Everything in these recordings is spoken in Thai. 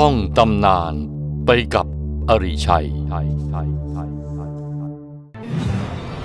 ท่องตำนานไปกับอริชัย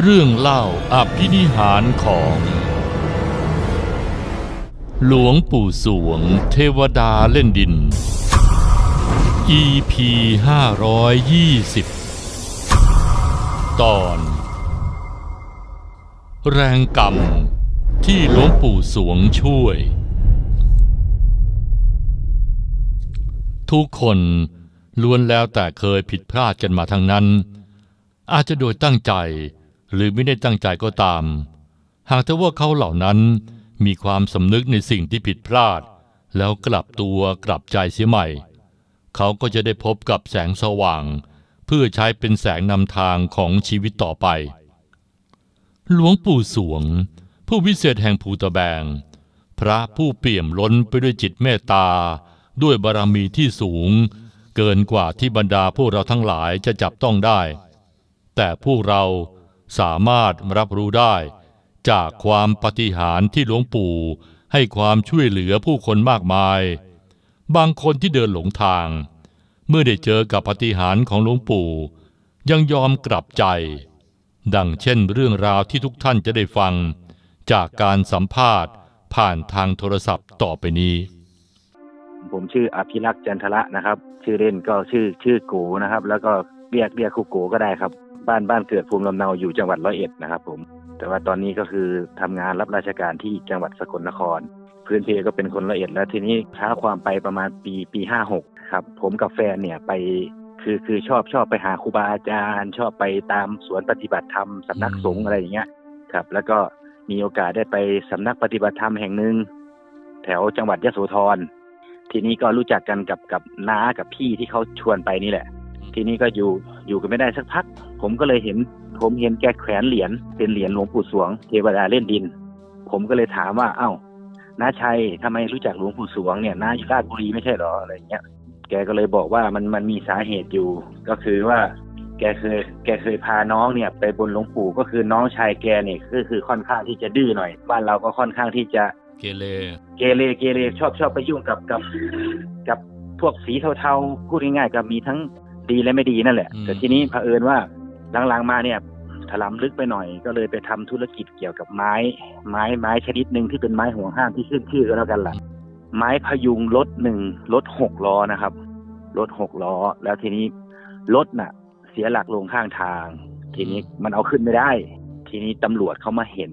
เรื่องเล่าอภินิหารของ หลวงปู่สวงเทวดาเล่นดิน EP 520 ตอน แรงกรรมที่หลวงปู่สวงช่วย ทุกคนล้วนแล้วแต่เคยผิดพลาดกันมาทั้งนั้น อาจจะโดยตั้งใจหรือไม่ได้ตั้งใจก็ตาม หากแต่ว่าเขาเหล่านั้นมีความสำนึกในสิ่งที่ผิดพลาด แล้วกลับตัวกลับใจเสียใหม่ เขาก็จะได้พบกับแสงสว่าง เพื่อใช้เป็นแสงนำทางของชีวิตต่อไป หลวงปู่สวง ผู้วิเศษแห่งภูตะแบง พระผู้เปี่ยมล้นไปด้วยจิตเมตตา ด้วยบารมีที่สูง เกินกว่าที่บรรดาพวกเราทั้งหลายจะจับต้องได้ แต่พวกเราสามารถรับรู้ได้ จากความปฏิหารที่หลวงปู่ให้ความช่วยเหลือผู้คนมากมาย บางคนที่เดินหลงทาง เมื่อได้เจอกับปฏิหารของหลวงปู่ ยังยอมกลับใจ ดังเช่นเรื่องราวที่ทุกท่านจะได้ฟัง จากการสัมภาษณ์ผ่านทางโทรศัพท์ต่อไปนี้ ผมชื่ออภิรักษ์จันทระนะครับ ชื่อเล่นก็ชื่อชื่อโกนะครับ แล้วก็เรียกเรียกครูโกก็ได้ครับ บ้านบ้านเกิดภูมิลำเนาอยู่จังหวัดร้อยเอ็ดนะครับ ผม แต่ว่าตอนนี้ก็คือทำงานรับราชการที่จังหวัดสกลนคร พื้นเพก็เป็นคนร้อยเอ็ดแล้วทีนี้ท้าความไปประมาณปีปีห้าหกครับ ผมกับแฟนเนี่ยไปคือคือชอบชอบไปหาครูบาอาจารย์ ชอบไปตามสวนปฏิบัติธรรมสำนักสงฆ์อะไรอย่างเงี้ยครับ แล้วก็มีโอกาสได้ไปสำนักปฏิบัติธรรมแห่งหนึ่งแถวจังหวัดยโสธร ทีนี้ก็รู้จักกันกับกับน้ากับพี่ที่เขาชวนไปนี่แหละ ทีนี้ก็อยู่อยู่กันไม่ได้สักพัก ผมก็เลยเห็น ผมเห็นแกแขวนเหรียญเป็นเหรียญหลวงปู่สวงเทวดาเล่นดิน ผมก็เลยถามว่า เอ้าน้าชัยทำไมรู้จักหลวงปู่สวงเนี่ยน้าอยู่ราชบุรีไม่ใช่หรออะไรอย่างเงี้ย แกก็เลยบอกว่ามันมันมีสาเหตุอยู่ ก็คือว่า แกเคยแกเคยพาน้องเนี่ย ไปบนหลวงปู่ก็คือน้องชายแกเนี่ยก็คือค่อนข้างที่จะดื้อหน่อย บ้านเราก็ค่อนข้างที่จะ เกเรเกเรเกเรชอบชอบไปยุ่งกับกับ กับพวกสีเทาๆพูดง่ายๆก็มีทั้งดีและไม่ดีนั่นแหละ แต่ทีนี้เผอิญว่าหลังๆมาเนี่ยถลำลึกไปหน่อยก็เลยไปทำธุรกิจเกี่ยวกับไม้ ไม้ไม้ชนิดหนึ่งที่เป็นไม้ห่วงห้ามที่ขึ้นชื่อก็แล้วกันล่ะ ไม้พยุงรถหนึ่งรถหกล้อนะครับรถหกล้อ แล้วทีนี้รถน่ะ เสียหลักลงข้างทาง ทีนี้มันเอาขึ้นไม่ได้ ทีนี้ตำรวจเขามาเห็น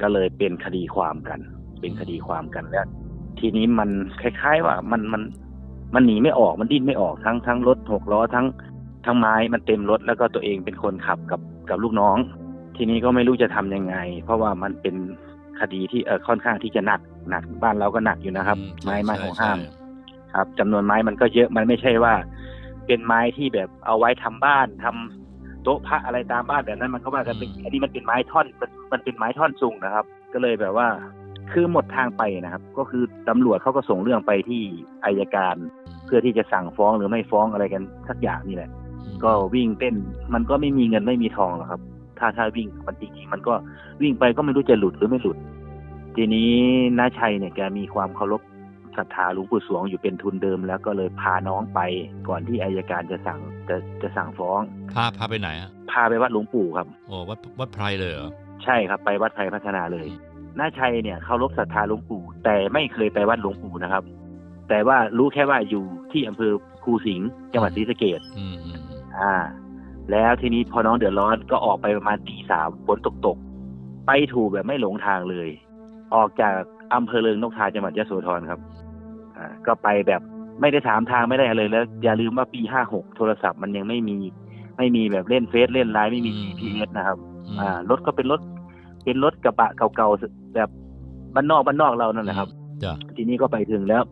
ก็เลยเป็นคดีความกัน เป็นคดีความกันแล้ว ทีนี้มันคล้าย ๆ ว่ามันมันมันหนีไม่ออกมันดิ้นไม่ออกทั้งทั้งรถหกล้อทั้งทั้งไม้มันเต็มรถแล้วก็ตัวเองเป็นคนขับกับกับลูกน้อง ทีนี้ก็ไม่รู้จะทำยังไง เพราะว่ามันเป็นคดีที่เออค่อนข้างที่จะหนักหนักบ้านเราก็หนักอยู่นะครับ ไม้ไม้ของห้าม ครับจำนวนไม้มันก็เยอะมันไม่ใช่ว่า เป็นไม้ที่แบบเอาไว้ทำบ้านทำโต๊ะพระอะไรตามบ้านแบบนั้นมันก็ว่ากันเป็นอันนี้มันเป็นไม้ท่อนมันมันเป็นไม้ท่อนสูงนะครับ ก็เลยแบบว่า คือหมดทางไปนะครับ ก็คือตำรวจเขาก็ส่งเรื่องไปที่อายการ เพื่อที่จะสั่งฟ้องหรือไม่ฟ้องอะไรกันสักอย่างนี่แหละ ก็วิ่งเต้นมันก็ไม่มีเงินไม่มีทองหรอกครับ ถ้าถ้าวิ่งมันจริงๆมันก็วิ่งไปก็ไม่รู้จะหลุดหรือไม่หลุด ทีนี้น้าชัยเนี่ยแกมีความเคารพศรัทธาหลวงปู่สวงอยู่เป็นทุนเดิม แล้วก็เลยพาน้องไปก่อนที่อายการจะสั่งจะจะสั่งฟ้องพาพาไปไหนอะพาไปวัดหลวงปู่ครับโอ้วัดวัดไพรเลยเหรอใช่ครับไปวัดไทยพัฒนาเลย น้าชัยเนี่ยเคารพศรัทธาหลวงปู่ แต่ไม่เคยไปวัดหลวงปู่นะครับ แต่ว่ารู้แค่ว่าอยู่ที่อำเภอภูสิงห์จังหวัดศรีสะเกษอืมอืมอืมอ่า แล้วทีนี้พอน้องเดือดร้อนก็ออกไปประมาณตีสามฝนตกตกๆไปถูกแบบไม่หลงทางเลย ออกจากอำเภอเริงนกทาจังหวัดยโสธรครับ อ่า ก็ไปแบบไม่ได้ถามทางไม่ได้อะไรแล้ว อย่าลืมว่าปีห้าหกโทรศัพท์มันยังไม่มี ไม่มีแบบเล่นเฟซเล่นไลน์ไม่มี GPS นะครับ อ่ารถก็เป็นรถ เป็นรถกระบะเก่าๆแบบบ้านนอกบ้านนอกเรานั่นแหละครับจ้ะทีนี้ก็ไปถึงแล้ว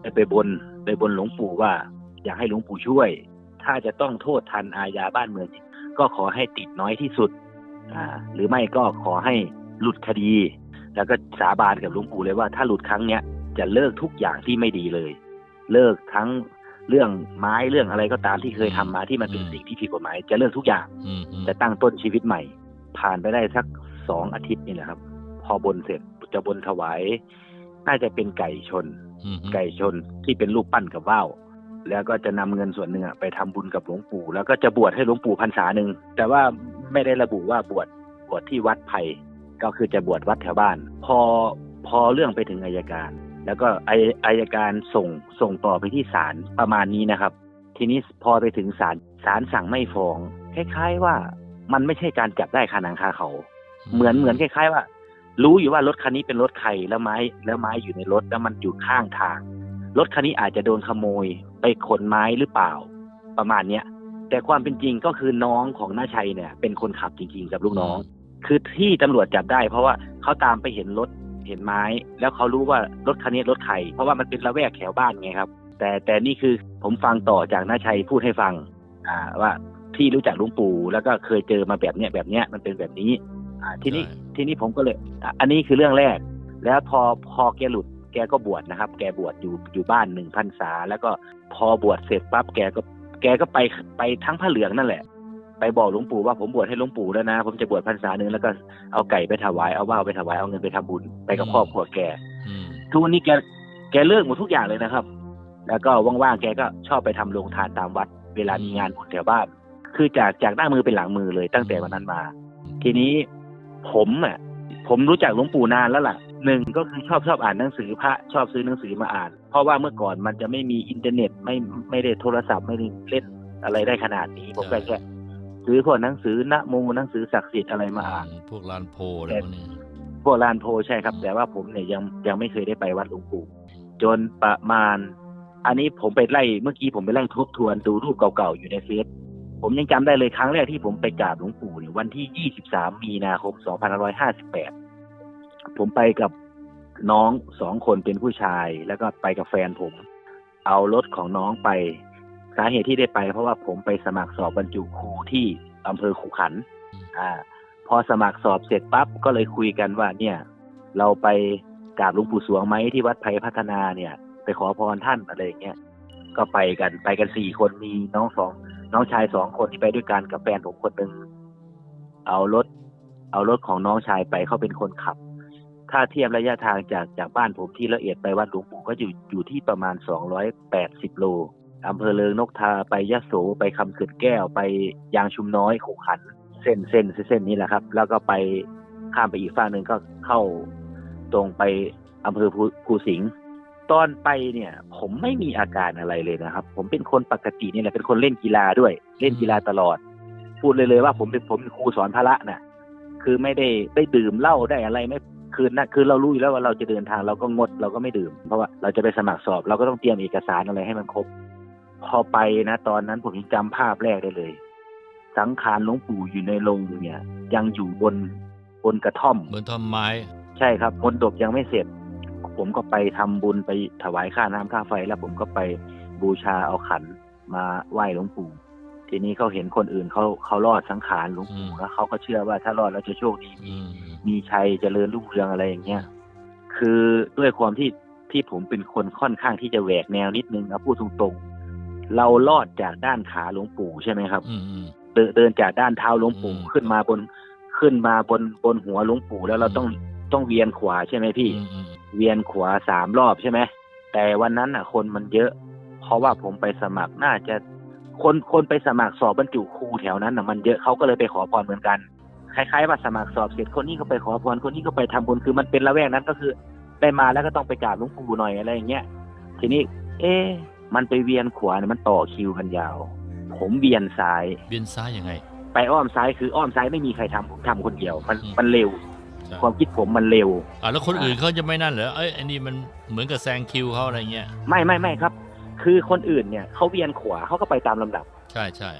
ไปไปบนไปบนหลวงปู่ว่า อยากให้หลวงปู่ช่วย ถ้าจะต้องโทษทันอาญาบ้านเมืองก็ขอให้ติดน้อยที่สุดอ่าหรือไม่ก็ขอให้หลุดคดี แล้วก็สาบานกับหลวงปู่เลยว่า ถ้าหลุดครั้งเนี้ยจะเลิกทุกอย่างที่ไม่ดีเลย เลิกทั้งเรื่องไม้เรื่องอะไรก็ตามที่เคยทำมาที่มันเป็นสิ่งที่ผิดกฎหมาย จะเลิกทุกอย่างอืมอืมจะตั้งต้นชีวิตใหม่ ผ่านไปได้สัก สองอาทิตย์นี่แหละครับ พอบนเสร็จจะบนถวาย น่าจะเป็นไก่ชนอืมไก่ชนที่เป็นรูปปั้นกับว่าวแล้วก็จะนำเงินส่วนหนึ่งอะไปทำบุญกับหลวงปู่ แล้วก็จะบวชให้หลวงปู่พรรษาหนึ่งแต่ว่าไม่ได้ระบุว่าบวชบวชที่วัดไผ่ก็คือจะบวชวัดแถวบ้าน พอพอเรื่องไปถึงอายการ แล้วก็อายอายการส่งส่งต่อไปที่ศาลประมาณนี้นะครับ ทีนี้พอไปถึงศาลศาลสั่งไม่ฟ้องคล้ายๆว่ามันไม่ใช่การจับได้คาหนังคาเขา เหมือนเหมือนคล้ายๆว่า รู้อยู่ว่ารถคันนี้เป็นรถใครแล้วไม้แล้วไม้อยู่ในรถแล้วมันอยู่ข้างทาง รถคันนี้อาจจะโดนขโมยไปขนไม้หรือเปล่า ประมาณเนี้ยแต่ความเป็นจริงก็คือน้องของน้าชัยเนี่ย เป็นคนขับจริงๆกับลูกน้อง คือที่ตำรวจจับได้ เพราะว่าเขาตามไปเห็นรถเห็นไม้ แล้วเขารู้ว่ารถคันนี้รถใครเพราะว่ามันเป็นละแวกแถวบ้านไงครับ แต่แต่นี่คือผมฟังต่อจากน้าชัยพูดให้ฟัง อ่าว่าที่รู้จักลุงปู่แล้วก็เคยเจอมาแบบเนี้ยแบบเนี้ยมันเป็นแบบนี้ อ่าทีนี้ใช่ทีนี้ผมก็เลยอะอันนี้คือเรื่องแรก แล้วพอพอแกหลุดแกก็บวชนะครับ แกบวชอยู่อยู่บ้านหนึ่งพรรษา แล้วก็พอบวชเสร็จปั๊บแกก็แกก็ไปไปทั้งผ้าเหลืองนั่นแหละ ไปบอกหลวงปู่ว่าผมบวชให้หลวงปู่แล้วนะ ผมจะบวชพรรษาหนึ่งแล้วก็เอาไก่ไปถวายเอาว่าวไปถวายเอาเงินไปทำบุญไปกับครอบครัวแกอืมทุกวันนี้แกแกเลิกหมดทุกอย่างเลยนะครับ แล้วก็ว่างๆแกก็ชอบไปทำโรงทานตามวัด เวลามีงานบุญแถวบ้าน คือจากจากหน้ามือเป็นหลังมือเลยตั้งแต่วันนั้นมา ทีนี้ ผมอะผมรู้จักหลวงปู่นานแล้วล่ะหนึ่งก็คือชอบชอบอ่านหนังสือพระชอบซื้อหนังสือมาอ่าน เพราะว่าเมื่อก่อนมันจะไม่มีอินเทอร์เน็ตไม่ไม่ได้โทรศัพท์ไม่ได้เล่นอะไรได้ขนาดนี้ผมก็แค่ซื้อพวกหนังสือนะโมหนังสือศักดิ์สิทธิ์อะไรมาอ่านพวกลานโพอะไรพวกนี้พวกลานโพใช่ครับ แต่ว่าผมเนี่ยยังยังไม่เคยได้ไปวัดหลวงปู่จนประมาณ อันนี้ผมไปไล่เมื่อกี้ผมไปไล่ทบทวนดูรูปเก่าๆอยู่ในเฟซผมยังจำได้เลยครั้งแรกที่ผมไปกราบหลวงปู่เนี่ย วันที่ 23 มีนาคม 2558 ผมไปกับน้องสองคนเป็นผู้ชาย แล้วก็ไปกับแฟนผม เอารถของน้องไป สาเหตุที่ได้ไป เพราะว่าผมไปสมัครสอบบรรจุครูที่อำเภอขุขัน อ่า พอสมัครสอบเสร็จปั๊บก็เลยคุยกันว่า เนี่ย เราไปกราบหลวงปู่สวงไหมที่วัดไผ่พัฒนาเนี่ย ไปขอพรท่านอะไรอย่างเงี้ยก็ไปกันไปกันสี่คนมีน้องสองน้องชายสองคนที่ไปด้วยกันกับแฟนผมคนหนึ่ง เอารถ เอารถของน้องชายไปเขาเป็นคนขับ ถ้าเทียบระยะทางจากจากบ้านผมที่ละเอียดไปวัดหลวงปู่ก็อยู่อยู่ที่ประมาณสองร้อยแปดสิบโลอำเภอเลิงนกทาไปยะโสไปคำเขื่อนแก้วไปยางชุมน้อยขุขัน เส้นเส้นเส้นนี้แหละครับ แล้วก็ไปข้ามไปอีกฝั่งหนึ่งก็เข้าตรงไปอำเภอภูภูสิงห์ตอนไปเนี่ย ผมไม่มีอาการอะไรเลยนะครับ ผมเป็นคนปกตินี่แหละเป็นคนเล่นกีฬาด้วย เล่นกีฬาตลอด พูดเลยเลยว่าผมเป็นผมเป็นครูสอนพละน่ะคือไม่ได้ได้ดื่มเหล้าได้อะไรไม่คือนะคือเรารู้อยู่แล้วว่าเราจะเดินทางเราก็งดเราก็ไม่ดื่ม เพราะว่าเราจะไปสมัครสอบ เราก็ต้องเตรียมเอกสารอะไรให้มันครบ พอไปนะ ตอนนั้นผมยังจำภาพแรกได้เลย สังขารหลวงปู่อยู่ในโรงเนี่ย ยังอยู่บนบนกระท่อมเหมือนทำไม้ ใช่ครับมนต์ดบยังไม่เสร็จ ผมก็ไปทำบุญไปถวายค่าน้ำค่าไฟ แล้วผมก็ไปบูชาเอาขันมาไหว้หลวงปู่ ทีนี้เขาเห็นคนอื่นเขาเขารอดสังขารหลวงปู่แล้วเขาก็เชื่อว่าถ้ารอดแล้วจะโชคดีมีอืมมีชัยเจริญรุ่งเรืองอะไรอย่างเงี้ยคือด้วยความที่ที่ผมเป็นคนค่อนข้างที่จะแหวกแนวนิดนึงนะพูดตรงๆ เราลอดจากด้านขาหลวงปู่ใช่ไหมครับอืมอืมเดินเดินจากด้านเท้าหลวงปู่อืมขึ้นมาบนขึ้นมาบนบนหัวหลวงปู่แล้วเราอืมต้องต้องเวียนขวาใช่ไหมพี่อืมอืมเวียนขวาสามรอบใช่ไหมแต่วันนั้นอะ คนมันเยอะ เพราะว่าผมไปสมัครน่าจะ คนคนไปสมัครสอบบรรจุครูแถวนั้นอะมันเยอะเขาก็เลยไปขอพรเหมือนกันคล้ายๆว่าสมัครสอบเสร็จคนนี้ก็ไปขอพรคนนี้ก็ไปทำบุญคือมันเป็นละแวกนั้นก็คือได้มาแล้วก็ต้องไปกราบหลวงปู่หน่อยอะไรอย่างเงี้ยทีนี้ เอ๊ะมันไปเวียนขวาเนี่ยมันต่อคิวกันยาว ผมเวียนซ้ายเบียนซ้ายยังไง ไปอ้อมซ้ายคืออ้อมซ้ายไม่มีใครทำผมทำคนเดียว มันอืมมันเร็วใช่ความคิดผมมันเร็วอ่าแล้วคนอื่นเขาจะไม่นั่นเหรอเอ้ยอันนี้มันเหมือนกับแซงคิวเขาอะไรเงี้ยไม่ไม่ไม่ครับ คือคนอื่นเนี่ยเขาเวียนขวาเขาก็ไปตามลำดับ ใช่ใช่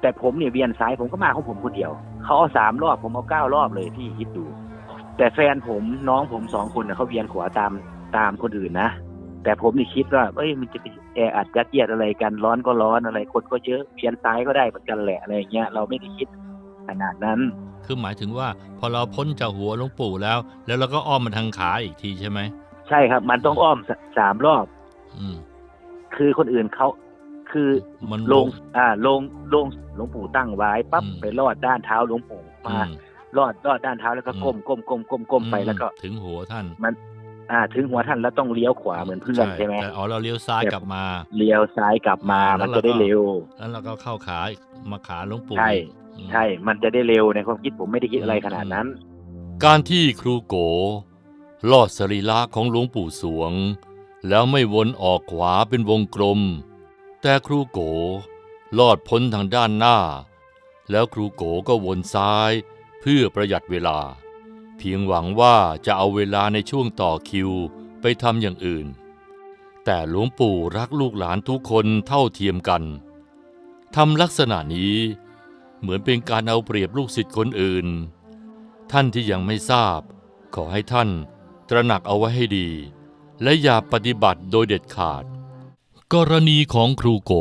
แต่ผมเนี่ยเวียนซ้ายผมก็มาของผมคนเดียวเขาเอาสามรอบผมเอาเก้ารอบเลยพี่คิดดู แต่แฟนผมน้องผมสองคนเนี่ยเขาเวียนขวาตามตามคนอื่นนะแต่ผมนี่คิดว่าเอ้ยมันจะไปแออัดยัดเยียดอะไรกันร้อนก็ร้อนอะไร คนก็เยอะเวียนซ้ายก็ได้เหมือนกันแหละอะไรอย่างเงี้ยเราไม่ได้คิดขนาดนั้น คือหมายถึงว่าพอเราพ้นจากหัวหลวงปู่แล้ว แล้วเราก็อ้อมมาทางขาอีกทีใช่ไหมใช่ครับ มันต้องอ้อมสสามรอบ อืม คือคนอื่นเขาคือมันลงอ่าลงลงหลวงปู่ตั้งไว้ปั๊บอืมไปลอดด้านเท้าหลวงปู่อืมามลอดลอดด้านเท้าแล้วก็อืมก้มก้มก้มก้มก้มไปแล้วก็ถึงหัวท่านมัน อ่า ถึงหัวท่านแล้วต้องเลี้ยวขวาเหมือนเพื่อนใช่ไหมแต่อ๋อเราเลี้ยวซ้ายกลับมาเลี้ยวซ้ายกลับมาแล้มัวนเราจะได้ก็เร็ว แล้วเราก็เข้าขามาขาหลวงปู่ใช่อืมใช่ มันจะได้เร็วในความคิดผมไม่ได้คิดอะไรขนาดนั้น การที่ครูโกลอดสรีระของหลวงปู่สวง แล้วไม่วนออกขวาเป็นวงกลม แต่ครูโกลอดพ้นทางด้านหน้า แล้วครูโกก็วนซ้าย เพื่อประหยัดเวลา เพียงหวังว่าจะเอาเวลาในช่วงต่อคิวไปทำอย่างอื่น แต่หลวงปู่รักลูกหลานทุกคนเท่าเทียมกันทำลักษณะนี้เหมือนเป็นการเอาเปรียบลูกศิษย์คนอื่น ท่านที่ยังไม่ทราบ ขอให้ท่านตระหนักเอาไว้ให้ดี และอย่าปฏิบัติโดยเด็ดขาด กรณีของครูโก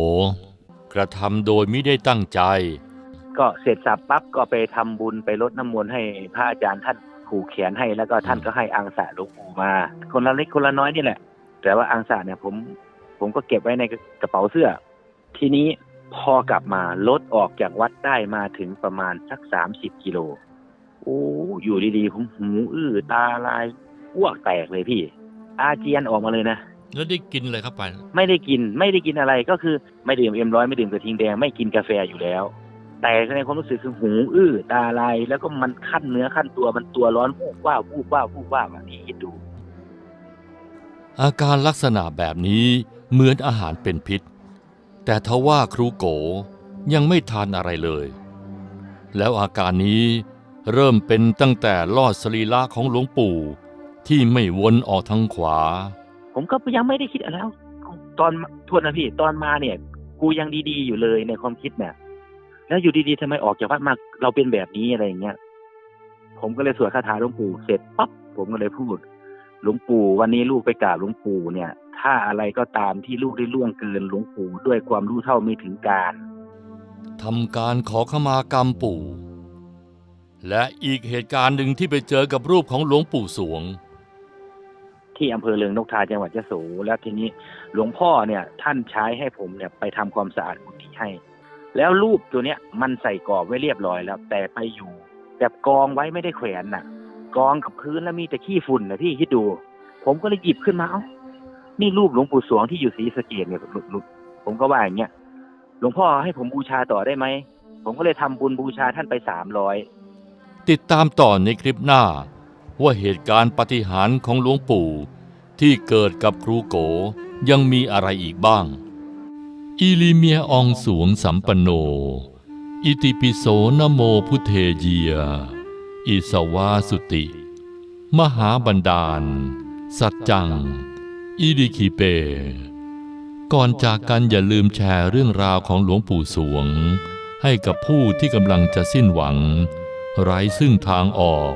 กระทำโดยไม่ได้ตั้งใจ ก็เสร็จสับปั๊บก็ไปทำบุญไปรดน้ำมนต์ให้พระอาจารย์ท่านผูกแขนให้ แล้วก็ท่านก็ให้อังสะหลวงปู่มา คนละเล็กคนละน้อยนี่แหละ แต่ว่าอังสะเนี่ยผมผมก็เก็บไว้ในกระเป๋าเสื้อ ทีนี้พอกลับมารถออกจากวัดได้มาถึงประมาณสักสามสิบกิโล โอ้ อยู่ดีๆ ผมหูอื้อตาลายอ้วกแตกเลยพี่ อาเจียนออกมาเลยนะแล้วได้กินอะไรเข้าไป ไม่ได้กินไม่ได้กินอะไรก็คือไม่ดื่มเอ็มร้อยไม่ดื่มกระทิงแดงไม่กินกาแฟอยู่แล้ว แต่ในความรู้สึกคือหูอื้อตาลายแล้วก็มันขั้นเนื้อขั้นตัวมันตัวร้อนวูบว่าบวูบว่าบวูบว่าบอันนี้คิดดู อาการลักษณะแบบนี้เหมือนอาหารเป็นพิษ แต่ทว่าครูโกยังไม่ทานอะไรเลย แล้วอาการนี้เริ่มเป็นตั้งแต่ลอดสรีระของหลวงปู่ ที่ไม่วนออกทางขวา ผมก็ยังไม่ได้คิดอะไรแล้วตอนโทษนะพี่ ตอนมาเนี่ย กูยังดีๆอยู่เลยในความคิดเนี่ยแล้วอยู่ดีๆทำไมออกจากวัดมาเราเป็นแบบนี้อะไรอย่างเงี้ยผมก็เลยสวดคาถาหลวงปู่เสร็จปั๊บผมก็เลยพูดหลวงปู่วันนี้ลูกไปกราบหลวงปู่เนี่ย ถ้าอะไรก็ตามที่ลูกได้ล่วงเกินหลวงปู่ด้วยความรู้เท่าไม่ถึงการทำการขอขมากรรมปู่ และอีกเหตุการณ์หนึ่งที่ไปเจอกับรูปของหลวงปู่สวง ที่อำเภอเลืองนกทาจังหวัดยะโสแล้วทีนี้หลวงพ่อเนี่ยท่านใช้ให้ผมเนี่ยไปทำความสะอาดกุฏิให้ แล้วรูปตัวเนี้ยมันใส่กรอบไว้เรียบร้อยแล้ว แต่ไปอยู่แบบกองไว้ไม่ได้แขวนน่ะ กองกับพื้นแล้วมีแต่ขี้ฝุ่นนะพี่คิดดู ผมก็เลยหยิบขึ้นมาเอ้านี่รูปหลวงปู่สวงที่อยู่ศรีสะเกดเนี่ยหลุดหลุดผมก็ว่าอย่างเงี้ยหลวงพ่อให้ผมบูชาต่อได้ไหม ผมก็เลยทำบุญบูชาท่านไปสามร้อยติดตามต่อในคลิปหน้า ว่าเหตุการณ์ปฏิหารของหลวงปู่ที่เกิดกับครูโกยังมีอะไรอีกบ้าง อิลิเมียอองสวงสัมปโน อิติปิโสนโมพุเทเยีย อิสวาสุติ มหาบันดาล สัจจัง อิริคิเป ก่อนจากกันอย่าลืมแชร์เรื่องราวของหลวงปู่สวง ให้กับผู้ที่กำลังจะสิ้นหวัง ไร้ซึ่งทางออก